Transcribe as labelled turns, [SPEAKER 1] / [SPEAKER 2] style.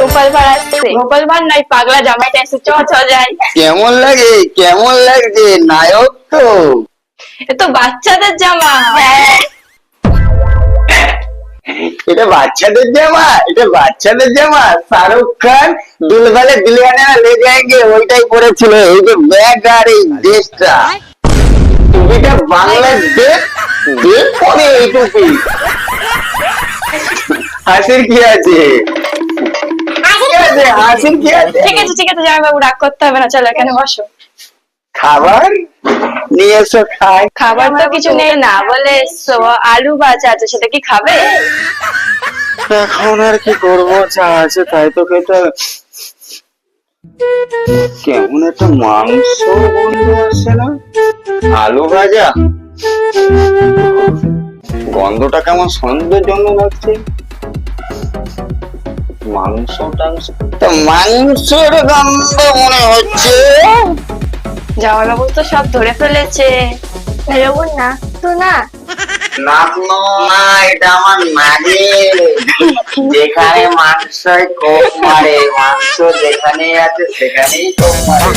[SPEAKER 1] গোপাল ভাঁড় আসছে। গোপাল ভাঁড় নয় পাগলা জামাইটা এসে চ চ যাই।
[SPEAKER 2] কেমন লাগে? কেমন লাগছে? নায়ক তো।
[SPEAKER 1] এ তো বাচ্চাদের জামা।
[SPEAKER 2] এটা বাচ্চাদের জামা? এটা বাচ্চাদের জামা? শাহরুখ খান দুলবালে দুলহানে লে যায়গে ওইটাই পরেছিল। এই যে ব্যাগ আর এই ড্রেসটা টুপিটা বাংলার ড্রেস ড্রেস পরে এই টুপি। হাসির কি আছে? হাসির কি আছে?
[SPEAKER 1] ঠিক আছে ঠিক আছে জামাই বাবু রাগ করতে হবে না চলো এখানে বসো।
[SPEAKER 2] খাবার নিয়ে এসো খাই।
[SPEAKER 1] খাবার তো কিছু নেই না বলে আলু ভাজা আছে সেটা কি খাবে?
[SPEAKER 2] এখন আর কি করব যা আছে তাই তো খেতে কেমন একটা মাংস গন্ধ আসছে না? আলু ভাজা? গন্ধটা কেমন সন্দেহজনক লাগছে। মাংস টাংস তো মাংসের গন্ধ মনে হচ্ছে।
[SPEAKER 1] জামাই বাবু তো সব ধরে ফেলেছে। বেরোবো না তো না।
[SPEAKER 2] নাক না এটা আমার নাগে। যেখানে মাংস কোপ মারে মাংস যেখানে আছে সেখানেই কোপ মারে।